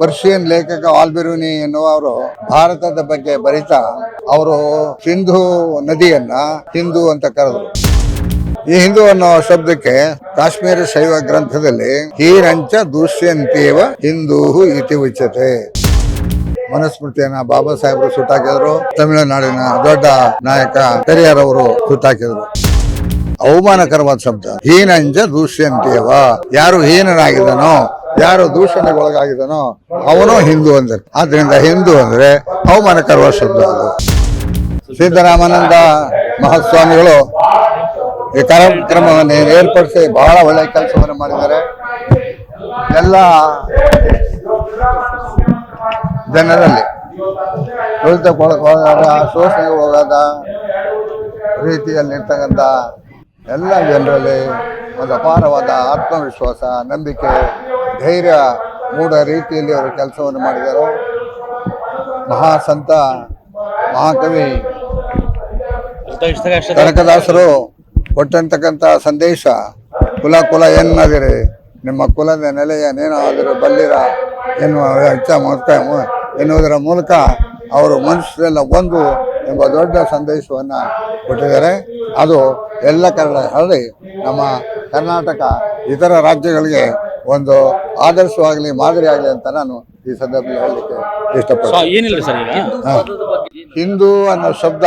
Persian ಲೇಖಕ ಆಲ್ಬೆರೂನಿ ಎನ್ನುವರು ಭಾರತದ ಬಗ್ಗೆ ಬರಿತಾ ಅವರು ಸಿಂಧು ನದಿಯನ್ನ ಹಿಂದೂ ಅಂತ ಕರೆದರು. ಈ ಹಿಂದೂ ಅನ್ನೋ ಶಬ್ದಕ್ಕೆ ಕಾಶ್ಮೀರ ಶೈವ ಗ್ರಂಥದಲ್ಲಿ ಹೀರಂಚ ದೂಷ್ಯಂತೇವ ಹಿಂದೂ ಇತಿ ಉಚ್ಯತೆ. ಮನುಸ್ಮೃತಿಯನ್ನ ಬಾಬಾ ಸಾಹೇಬರು ಸುಟ್ಟಾಕಿದ್ರು. ತಮಿಳುನಾಡಿನ ದೊಡ್ಡ ನಾಯಕ ಪೆರಿಯಾರ್ ಅವರು ಸುಟ್ಟಾಕಿದ್ರು. ಅವಮಾನಕರವಾದ ಶಬ್ದ. ಹೀನಂಜ ದೂಷ್ಯಂತೇವ. ಯಾರು ಹೀನನಾಗಿದ್ದಾನೋ ಯಾರು ದೂಷಣೆಗೊಳಗಾಗಿದ್ದಾನೋ ಅವನು ಹಿಂದೂ ಅಂದರು. ಆದ್ರಿಂದ ಹಿಂದೂ ಅಂದ್ರೆ ಅವಮಾನಕರವ ಶಬ್ದ ಅದು. ಸಿದ್ದರಾಮಾನಂದ ಮಹಾಸ್ವಾಮಿಗಳು ಈ ಕಾರ್ಯಕ್ರಮವನ್ನು ಏರ್ಪಡಿಸಿ ಬಹಳ ಒಳ್ಳೆಯ ಕೆಲಸವನ್ನು ಮಾಡಿದ್ದಾರೆ. ಎಲ್ಲ ಜನರಲ್ಲಿ ತುಳಿತಕ್ಕೊಳಗಾದ ಶೋಷಣೆಗೆ ಹೋಗಾದ ರೀತಿಯಲ್ಲಿರ್ತಕ್ಕಂಥ ಎಲ್ಲ ಜನರಲ್ಲಿ ಒಂದು ಅಪಾರವಾದ ಆತ್ಮವಿಶ್ವಾಸ, ನಂಬಿಕೆ ಧೈರ್ಯ ಮೂಡ ರೀತಿಯಲ್ಲಿ ಅವರು ಕೆಲಸವನ್ನು ಮಾಡಿದರು. ಮಹಾಸಂತ ಮಹಾಕವಿ ಕನಕದಾಸರು ಕೊಟ್ಟಂತಕ್ಕಂಥ ಸಂದೇಶ, ಕುಲ ಕುಲ ಏನಾದಿರಿ ನಿಮ್ಮ ಕುಲದ ನೆಲೆಯ ಏನೇನಾದರೂ ಬಲ್ಲಿರ ಎನ್ನುವ ಹೆಚ್ಚ ಎನ್ನುವುದರ ಮೂಲಕ ಅವರು ಮನುಷ್ಯರೆಲ್ಲ ಒಂದು ಎಂಬ ದೊಡ್ಡ ಸಂದೇಶವನ್ನು ಕೊಟ್ಟಿದ್ದಾರೆ. ಅದು ಎಲ್ಲ ಕಡೆ ಹರಡಿ ನಮ್ಮ ಕರ್ನಾಟಕ ಇತರ ರಾಜ್ಯಗಳಿಗೆ ಒಂದು ಆದರ್ಶವಾಗಲಿ ಮಾದರಿ ಆಗಲಿ ಅಂತ ನಾನು ಈ ಸಂದರ್ಭದಲ್ಲಿ ಹೇಳಲಿಕ್ಕೆ ಇಷ್ಟಪಡ್ತೀನಿ. ಏನಿಲ್ಲ ಸರ್ ಈಗ? ಹಿಂದೂ ಅನ್ನೋ ಶಬ್ದ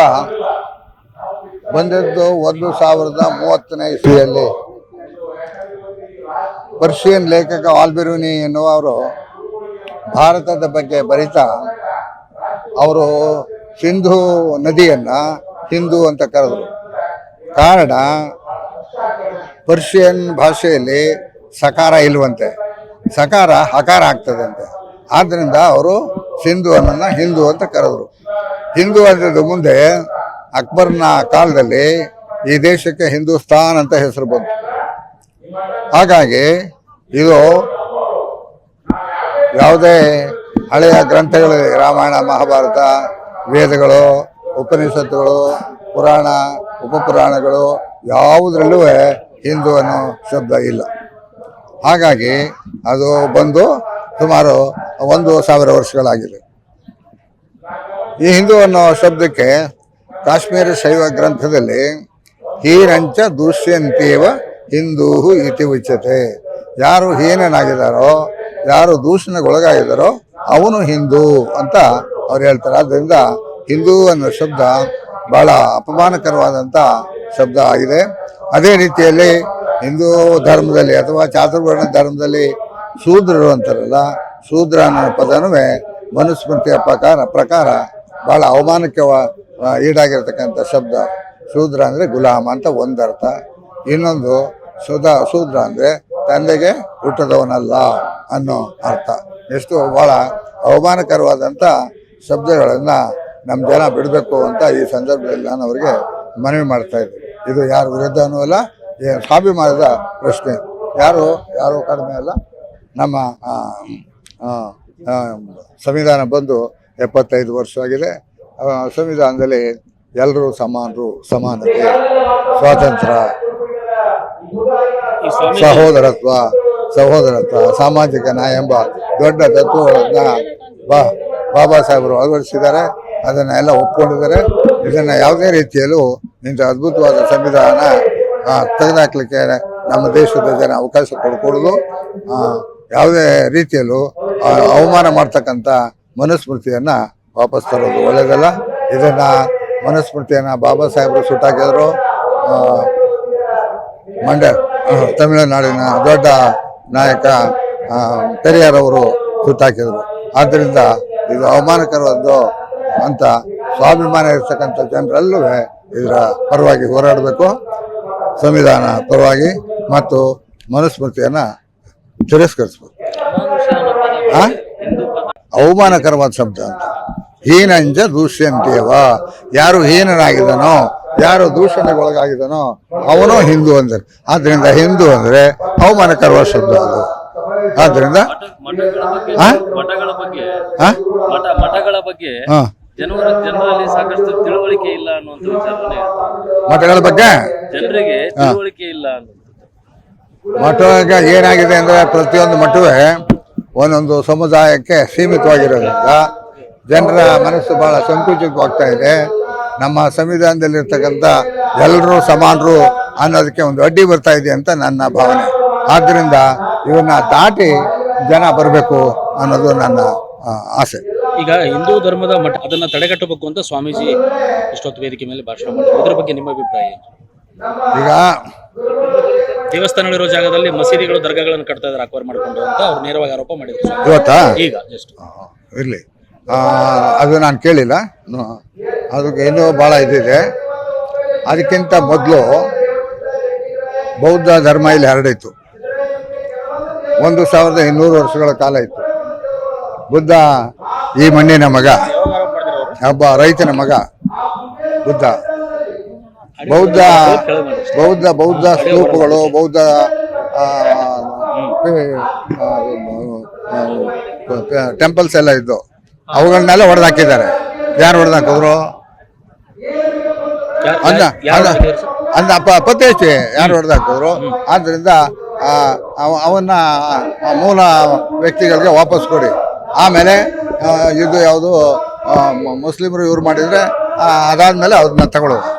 ಬಂದದ್ದು ಒಂದು ಸಾವಿರದ ಮೂವತ್ತನೇ ಇಸ್ವಿಯಲ್ಲಿ. ಪರ್ಷಿಯನ್ ಲೇಖಕ ಆಲ್ಬೆರೂನಿ ಎನ್ನುವರು ಭಾರತದ ಬಗ್ಗೆ ಬರಿತಾ ಅವರು ಸಿಂಧೂ ನದಿಯನ್ನ ಹಿಂದೂ ಅಂತ ಕರೆದರು. ಕಾರಣ ಪರ್ಷಿಯನ್ ಭಾಷೆಯಲ್ಲಿ ಸಕಾರ ಇಲ್ವಂತೆ. ಸಕಾರ ಹಕಾರ ಆಗ್ತದೆ ಅಂತೆ ಆದ್ದರಿಂದ ಅವರು ಸಿಂಧು ಅನ್ನೋನ್ನ ಹಿಂದೂ ಅಂತ ಕರೆದ್ರು. ಹಿಂದೂ ಅಂತದ ಮುಂದೆ ಅಕ್ಬರ್ನ ಕಾಲದಲ್ಲಿ ಈ ದೇಶಕ್ಕೆ ಹಿಂದೂಸ್ತಾನ್ ಅಂತ ಹೆಸರು ಬಂತು. ಹಾಗಾಗಿ ಇದು ಯಾವುದೇ ಹಳೆಯ ಗ್ರಂಥಗಳು ರಾಮಾಯಣ, ಮಹಾಭಾರತ, ವೇದಗಳು, ಉಪನಿಷತ್ತುಗಳು, ಪುರಾಣ, ಉಪಪುರಾಣಗಳು ಯಾವುದರಲ್ಲೂ ಹಿಂದೂ ಅನ್ನೋ ಶಬ್ದ ಇಲ್ಲ. ಹಾಗಾಗಿ ಅದು ಬಂದು ಸುಮಾರು ಒಂದು ಸಾವಿರ ವರ್ಷಗಳಾಗಿದೆ. ಈ ಹಿಂದೂ ಅನ್ನೋ ಶಬ್ದಕ್ಕೆ ಕಾಶ್ಮೀರ ಶೈವ ಗ್ರಂಥದಲ್ಲಿ ಹೀರಂಚ ದೂಷ್ಯಂತೀವ ಹಿಂದೂ ಇತಿ ಉಚ್ಯತೆ. ಯಾರು ಹೀನನಾಗಿದ್ದಾರೋ, ಯಾರು ದೂಷಣೆಗೊಳಗಾಗಿದ್ದಾರೋ ಅವನು ಹಿಂದೂ ಅಂತ ಅವ್ರು ಹೇಳ್ತಾರೆ. ಆದ್ದರಿಂದ ಹಿಂದೂ ಅನ್ನೋ ಶಬ್ದ ಬಹಳ ಅಪಮಾನಕರವಾದಂಥ ಶಬ್ದ ಆಗಿದೆ. ಅದೇ ರೀತಿಯಲ್ಲಿ ಹಿಂದೂ ಧರ್ಮದಲ್ಲಿ ಅಥವಾ ಚಾತುರ್ವರ್ಣ ಧರ್ಮದಲ್ಲಿ ಶೂದ್ರರು ಅಂತಾರಲ್ಲ, ಶೂದ್ರ ಅನ್ನೋ ಪದನೂ ಮನುಸ್ಮೃತಿಯ ಪ್ರಕಾರ ಪ್ರಕಾರ ಬಹಳ ಅವಮಾನಕ್ಕೆ ಈಡಾಗಿರ್ತಕ್ಕಂಥ ಶಬ್ದ. ಶೂದ್ರ ಅಂದರೆ ಗುಲಾಮ ಅಂತ ಒಂದರ್ಥ. ಇನ್ನೊಂದು ಶುದ ಶೂದ್ರ ಅಂದರೆ ತಂದೆಗೆ ಹುಟ್ಟದವನಲ್ಲ ಅನ್ನೋ ಅರ್ಥ. ಎಷ್ಟು ಭಾಳ ಅವಮಾನಕರವಾದಂಥ ಶಬ್ದಗಳನ್ನು ನಮ್ಮ ಜನ ಬಿಡಬೇಕು ಅಂತ ಈ ಸಂದರ್ಭದಲ್ಲಿ ನಾನು ಅವರಿಗೆ ಮನವಿ ಮಾಡ್ತಾ ಇದ್ದೆ. ಇದು ಯಾರ ವಿರುದ್ಧನೂ ಅಲ್ಲ ಸ್ವಾಭಿಮಾನದ ಪ್ರಶ್ನೆ. ಯಾರು? ಯಾರು ಕಡಿಮೆ ಅಲ್ಲ? ನಮ್ಮ ಸಂವಿಧಾನ ಬಂದು ಎಪ್ಪತ್ತೈದು ವರ್ಷ ಆಗಿದೆ. ಸಂವಿಧಾನದಲ್ಲಿ ಎಲ್ಲರೂ ಸಮಾನರು ಸಮಾನತೆ ಸ್ವಾತಂತ್ರ್ಯ ಸಹೋದರತ್ವ ಸಹೋದರತ್ವ ಸಾಮಾಜಿಕ ನ್ಯಾಯ ಎಂಬ ದೊಡ್ಡ ತತ್ವಗಳನ್ನ ಬಾ ಬಾಬಾ ಸಾಹೇಬರು ಅಳವಡಿಸಿದ್ದಾರೆ. ಅದನ್ನ ಎಲ್ಲ ಒಪ್ಕೊಂಡಿದ್ದಾರೆ. ಇದನ್ನ ಯಾವುದೇ ರೀತಿಯಲ್ಲೂ ಇಂಥ ಅದ್ಭುತವಾದ ಸಂವಿಧಾನ ತೆಗೆದುಹಾಕ್ಲಿಕ್ಕೆ ನಮ್ಮ ದೇಶದ ಜನ ಅವಕಾಶ ಕೊಡಕೂಡುದು ಯಾವುದೇ ರೀತಿಯಲ್ಲೂ ಅವಮಾನ ಮಾಡ್ತಕ್ಕಂಥ ಮನುಸ್ಮೃತಿಯನ್ನ ವಾಪಸ್ ತರೋದು ಒಳ್ಳೆಯದಲ್ಲ ಇದನ್ನು ಮನುಸ್ಮೃತಿಯನ್ನ ಬಾಬಾ ಸಾಹೇಬರು ಸುಟ್ಟಾಕಿದ್ರು ಮಂಡ್ಯ ತಮಿಳುನಾಡಿನ ದೊಡ್ಡ ನಾಯಕ ಅವರು ಸುಟ್ಟಾಕಿದ್ರು. ಆದ್ದರಿಂದ ಇದು ಅವಮಾನಕರವಾದ್ದು ಅಂತ ಸ್ವಾಭಿಮಾನ ಇರ್ತಕ್ಕಂಥ ಜನರಲ್ಲೂ ಇದರ ಪರವಾಗಿ ಹೋರಾಡಬೇಕು. ಸಂವಿಧಾನ ಪರವಾಗಿ ಮತ್ತು ಮನುಸ್ಮೃತಿಯನ್ನ ತಿರಸ್ಕರಿಸ್ಬೇಕು? ಅವಮಾನಕರವಾದ ಶಬ್ದ ಅಂತ. ಹೀನಂಜ ದೂಷ್ಯಂತೇವ. ಯಾರು ಹೀನನಾಗಿದ್ದಾನೋ ಯಾರು ದೂಷಣೆಗೊಳಗಾಗಿದ್ದಾನೋ ಅವನು ಹಿಂದೂ ಅಂದರೆ. ಆದ್ದರಿಂದ ಹಿಂದೂ ಅಂದ್ರೆ ಅವಮಾನಕರವಾದ ಶಬ್ದ ಅದು. ಆದ್ರಿಂದ ಮಠಗಳ ಬಗ್ಗೆ ಜನರಲ್ಲಿ ಸಾಕಷ್ಟು ತಿಳುವಳಿಕೆ ಇಲ್ಲ ಅನ್ನುವಂಥ ಮಠಗಳ ಬಗ್ಗೆ? ಜನರಿಗೆ ತಿಳುವಳಿಕೆ ಇಲ್ಲ ಮಠ ಏನಾಗಿದೆ ಅಂದ್ರೆ ಪ್ರತಿಯೊಂದು ಮಠವೇ ಒಂದೊಂದು ಸಮುದಾಯಕ್ಕೆ ಸೀಮಿತವಾಗಿರೋದ್ರಿಂದ ಜನರ ಮನಸ್ಸು ಬಹಳ ಸಂಕುಚಿತವಾಗ್ತಾ ಇದೆ. ನಮ್ಮ ಸಂವಿಧಾನದಲ್ಲಿರ್ತಕ್ಕಂಥ ಎಲ್ಲರೂ ಸಮಾನರು ಅನ್ನೋದಕ್ಕೆ ಒಂದು ಅಡ್ಡಿ ಬರ್ತಾ ಇದೆ ಅಂತ ನನ್ನ ಭಾವನೆ. ಆದ್ದರಿಂದ ಇವನ್ನ ದಾಟಿ ಜನ ಬರಬೇಕು ಅನ್ನೋದು ನನ್ನ ಆಸೆ. ಈಗ ಹಿಂದೂ ಧರ್ಮದ ಮಠ ಅದನ್ನ ತಡೆಗಟ್ಟಬೇಕು ಅಂತ ಸ್ವಾಮೀಜಿ ಇಷ್ಟೊತ್ತು ವೇದಿಕೆ ಮೇಲೆ ಭಾಷಣ ಮಾಡಿದ್ರು. ಇದ್ರ ಬಗ್ಗೆ ನಿಮ್ಮ ಅಭಿಪ್ರಾಯ ಏನು? ಈಗ ದೇವಸ್ಥಾನಗಳಿರೋ ಜಾಗದಲ್ಲಿ ಮಸೀದಿಗಳು ದರ್ಗಾಗಳನ್ನು ಕಟ್ತಾ ಇದ್ದಾರೆ ಅಕ್ವೈರ್ ಮಾಡ್ಕೊಂಡು ಅಂತ ಅವ್ರು ನೇರವಾಗಿ ಆರೋಪ ಮಾಡಿದ್ರು. ಇವತ್ತಾ? ಈಗ ಜಸ್ಟ್. ಇರಲಿ. ಅದು ನಾನು ಕೇಳಿಲ್ಲ. ಅದಕ್ಕೆ ಇನ್ನೂ ಭಾಳ ಇದಿದೆ. ಅದಕ್ಕಿಂತ ಮೊದಲು ಬೌದ್ಧ ಧರ್ಮ ಇಲ್ಲಿ ಹರಡಿತ್ತು. ಒಂದು ಸಾವಿರದ ಇನ್ನೂರು ವರ್ಷಗಳ ಕಾಲ ಇತ್ತು. ಬುದ್ಧ ಈ ಮಣ್ಣಿನ ಮಗ ಒಬ್ಬ ರೈತನ ಮಗ ಬುದ್ಧ. ಬೌದ್ಧ ಬೌದ್ಧ ಬೌದ್ಧ ಸ್ತೂಪಗಳು ಬೌದ್ಧ ಟೆಂಪಲ್ಸ್ ಎಲ್ಲ ಇದ್ದು ಅವುಗಳನ್ನೆಲ್ಲ ಹೊಡೆದಾಕಿದ್ದಾರೆ. ಯಾರು ಹೊಡೆದಾಕಿದ್ರು ಅಂದ ಅಂದ ಪತ್ತೆ ಯಾರು ಹೊಡೆದಾಕಿದ್ರು ಆದ್ರಿಂದ ಆ, ಅವ- ಅವನ್ನ ಮೂಲ ವ್ಯಕ್ತಿಗಳಿಗೆ ವಾಪಸ್ ಕೊಡಿ. ಆಮೇಲೆ ಇದು ಯಾವುದು ಮುಸ್ಲಿಮರು ಇವ್ರು ಮಾಡಿದ್ರೆ ಅದಾದಮೇಲೆ ಅದನ್ನ ತಗೊಳ್ಳೋದು